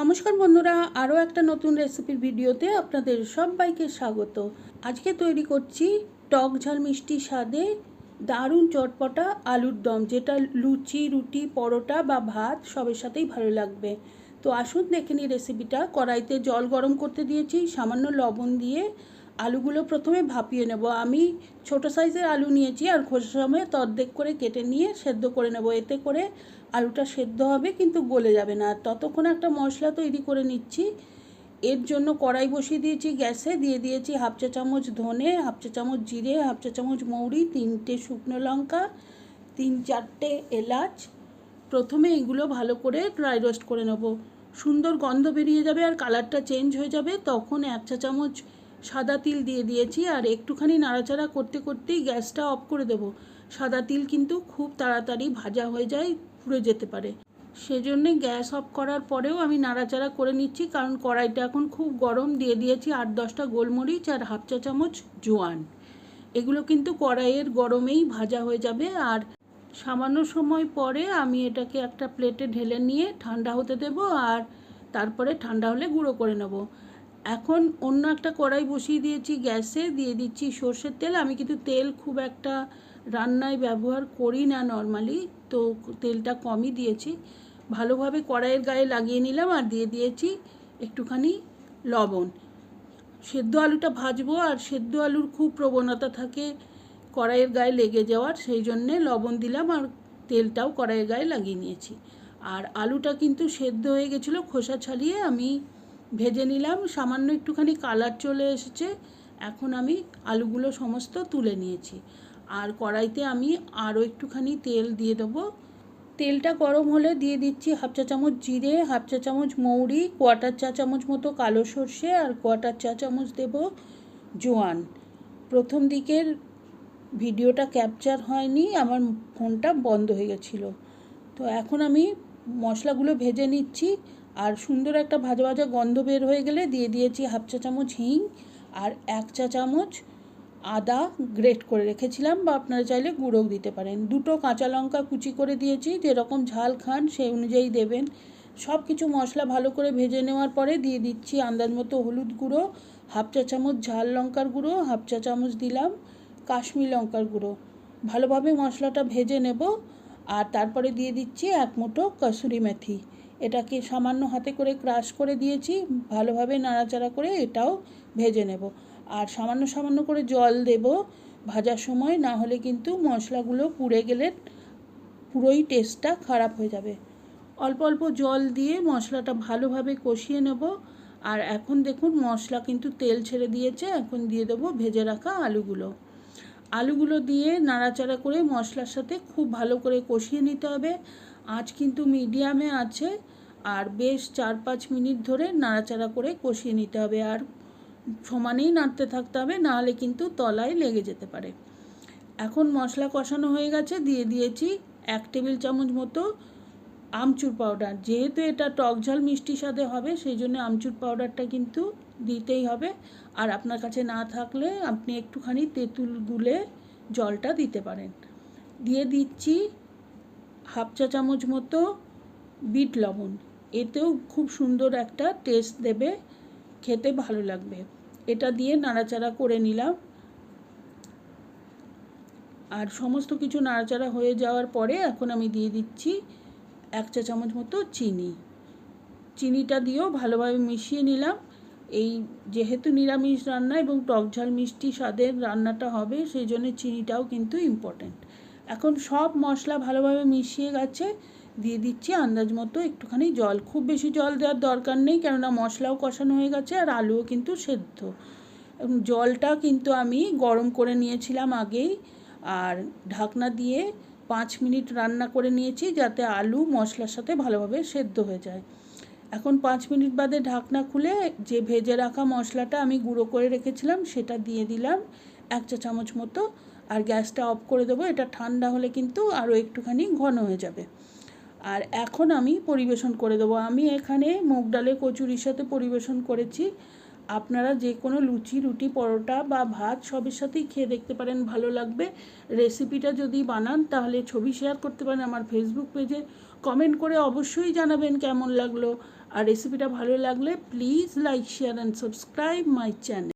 নমস্কার বন্ধুরা, আরও একটা নতুন রেসিপির ভিডিওতে আপনাদের সবাইকে স্বাগত। আজকে তৈরি করছি টক ঝাল মিষ্টি স্বাদে দারুণ চটপটা আলুর দম, যেটা লুচি, রুটি, পরোটা বা ভাত সবের সাথেই ভালো লাগবে। তো আসুন দেখে নিই রেসিপিটা। কড়াইতে জল গরম করতে দিয়েছি, সামান্য লবণ দিয়ে আলুগুলো প্রথমে ভাপিয়ে নেব। আমি ছোট সাইজের আলু নিয়েছি আর খোসা সময় তর্ধেক করে কেটে নিয়ে সেদ্ধ করে নেব। এতে করে আলুটা সেদ্ধ হবে কিন্তু গলে যাবে না। আর ততক্ষণ একটা মশলা তৈরি করে নিচ্ছি। এর জন্য কড়াই বসিয়ে দিয়েছি গ্যাসে। দিয়ে দিয়েছি হাফ চা চামচ ধনে, হাফ চা চামচ জিরে, হাফ চা চামচ মৌরি, তিনটে শুকনো লঙ্কা, তিন চারটে এলাচ। প্রথমে এগুলো ভালো করে ড্রাই রোস্ট করে নেব। সুন্দর গন্ধ বেরিয়ে যাবে আর কালারটা চেঞ্জ হয়ে যাবে। তখন এক চা চামচ সাদা তিল দিয়ে দিয়েছি আর একটুখানি নাড়াচাড়া করতে করতেই গ্যাসটা অফ করে দেব। সাদা তিল কিন্তু খুব তাড়াতাড়ি ভাজা হয়ে যায়, পুড়ে যেতে পারে। সেজন্যে গ্যাস অফ করার পরেও আমি নাড়াচাড়া করে নিচ্ছি, কারণ কড়াইটা এখন খুব গরম। দিয়ে দিয়েছি আট দশটা গোলমরিচ আর হাফ চা চামচ জোয়ান। এগুলো কিন্তু কড়াইয়ের গরমেই ভাজা হয়ে যাবে। আর সামান্য সময় পরে আমি এটাকে একটা প্লেটে ঢেলে নিয়ে ঠান্ডা হতে দেব আর তারপরে ঠান্ডা হলে গুঁড়ো করে নেব। এখন অন্য একটা কড়াই বসিয়ে দিয়েছি গ্যাসে, দিয়ে দিচ্ছি সর্ষের তেল। আমি কিন্তু তেল খুব একটা রান্নায় ব্যবহার করি না নর্মালি তো তেলটা কমই দিয়েছি। ভালোভাবে কড়াইয়ের গায়ে লাগিয়ে নিলাম আর দিয়ে দিয়েছি একটুখানি লবণ। সেদ্ধ আলুটা ভাজবো আর সেদ্ধ আলুর খুব প্রবণতা থাকে কড়াইয়ের গায়ে লেগে যাওয়ার, সেই জন্যে লবণ দিলাম আর তেলটাও কড়াইয়ের গায়ে লাগিয়ে নিয়েছি। আর আলুটা কিন্তু সেদ্ধ হয়ে গেছিল খোসা ছাড়িয়ে আমি ভেজে নিলাম, সামান্য একটুখানি কালার চলে এসেছে। এখন আমি আলুগুলো সমস্ত তুলে নিয়েছি। আর কড়াইতে আমি আরও একটুখানি তেল দিয়ে দেবো। তেলটা গরম হলে দিয়ে দিচ্ছি হাফ চা চামচ জিরে, হাফ চা চামচ মৌরি কোয়াটার চা চামচ মতো কালো সর্ষে আর কোয়াটার চা চামচ দেব জোয়ান। প্রথম দিকের ভিডিওটা ক্যাপচার হয়নি, আমার ফোনটা বন্ধ হয়ে গেছিল। তো এখন আমি মশলাগুলো ভেজে নিচ্ছি। আর সুন্দর একটা ভাজা ভাজা গন্ধ বের হয়ে গেলে দিয়ে দিয়েছি হাফ চা চামচ হিং আর এক চা চামচ আদা গ্রেট করে রেখেছিলাম বা আপনারা চাইলে গুঁড়োও দিতে পারেন। দুটো কাঁচা লঙ্কা কুচি করে দিয়েছি, যেরকম ঝাল খান সেই অনুযায়ী দেবেন। সব কিছু মশলা ভালো করে ভেজে নেওয়ার পরে দিয়ে দিচ্ছি আন্দাজ মতো হলুদ গুঁড়ো, হাফ চা চামচ ঝাল লঙ্কার গুঁড়ো, হাফ চা চামচ দিলাম কাশ্মীর লঙ্কার গুঁড়ো। ভালোভাবে মশলাটা ভেজে নেব আর তারপরে দিয়ে দিচ্ছি এক মুঠো কসুরি মেথি। এটাকে সামান্য হাতে করে ক্রাশ করে দিয়েছি, ভালোভাবে নাড়াচাড়া করে এটাও ভেজে নেব। আর সামান্য সামান্য করে জল দেব ভাজার সময়, না হলে কিন্তু মশলাগুলো পুড়ে গেলে পুরোই টেস্টটা খারাপ হয়ে যাবে। অল্প অল্প জল দিয়ে মশলাটা ভালোভাবে কষিয়ে নেব। আর এখন দেখুন মশলা কিন্তু তেল ছেড়ে দিয়েছে, এখন দিয়ে দেবো ভেজে রাখা আলুগুলো। আলুগুলো দিয়ে নাড়াচাড়া করে মশলার সাথে খুব ভালো করে কষিয়ে নিতে হবে। আঁচ কিন্তু মিডিয়ামে আছে আর বেশ চার পাঁচ মিনিট ধরে নাড়াচাড়া করে কষিয়ে নিতে হবে আর সমানেই নাড়তে থাকতে হবে, নাহলে কিন্তু তলায় লেগে যেতে পারে। এখন মশলা কষানো হয়ে গেছে, দিয়ে দিয়েছি এক টেবিল চামচ মতো আমচুর পাউডার যেহেতু এটা টক ঝাল, মিষ্টি স্বাদে হবে, সেই জন্য আমচুর পাউডারটা কিন্তু দিতেই হবে। আর আপনার কাছে না থাকলে আপনি একটুখানি তেঁতুল গুলে জলটা দিতে পারেন। দিয়ে দিচ্ছি হাফ চা চামচ মতো বিট লবণ। এতেও খুব সুন্দর একটা টেস্ট দেবে, খেতে ভালো লাগবে। এটা দিয়ে নাড়াচাড়া করে নিলাম। আর সমস্ত কিছু নাড়াচাড়া হয়ে যাওয়ার পরে এখন আমি দিয়ে দিচ্ছি এক চা চামচ মতো চিনি। চিনিটা দিয়েও ভালোভাবে মিশিয়ে নিলাম। এই যেহেতু নিরামিষ রান্না এবং টক ঝাল মিষ্টি স্বাদের রান্নাটা হবে, সেই জন্য চিনিটাও কিন্তু ইম্পর্ট্যান্ট এখন সব মশলা ভালোভাবে মিশিয়ে গেছে, দিয়ে দিচ্ছি আন্দাজ মতো একটুখানি জল। খুব বেশি জল দেওয়ার দরকার নেই, কেননা মশলাও কষানো হয়ে গেছে আর আলুও কিন্তু সেদ্ধ। জলটা কিন্তু আমি গরম করে নিয়েছিলাম আগেই, আর ঢাকনা দিয়ে পাঁচ মিনিট রান্না করে নিয়েছি যাতে আলু মশলার সাথে ভালোভাবে সেদ্ধ হয়ে যায়। এখন পাঁচ মিনিট বাদে ঢাকনা খুলে যে ভেজে রাখা মশলাটা আমি গুঁড়ো করে রেখেছিলাম সেটা দিয়ে দিলাম এক চা চামচ মতো আর গ্যাসটা অফ করে দেবো। এটা ঠান্ডা হলে কিন্তু আরও একটুখানি ঘন হয়ে যাবে। আর এখন আমি পরিবেশন করে দেবো। আমি এখানে মুগ ডালে কচুরির সাথে পরিবেশন করেছি। আপনারা যে কোনো লুচি, রুটি, পরোটা বা ভাত সবের সাথেই খেয়ে দেখতে পারেন, ভালো লাগবে। রেসিপিটা যদি বানান, তাহলে ছবি শেয়ার করতে পারেন আমার ফেসবুক পেজে। কমেন্ট করে অবশ্যই জানাবেন কেমন লাগল। আর রেসিপিটা ভালো লাগলে please like share and subscribe my channel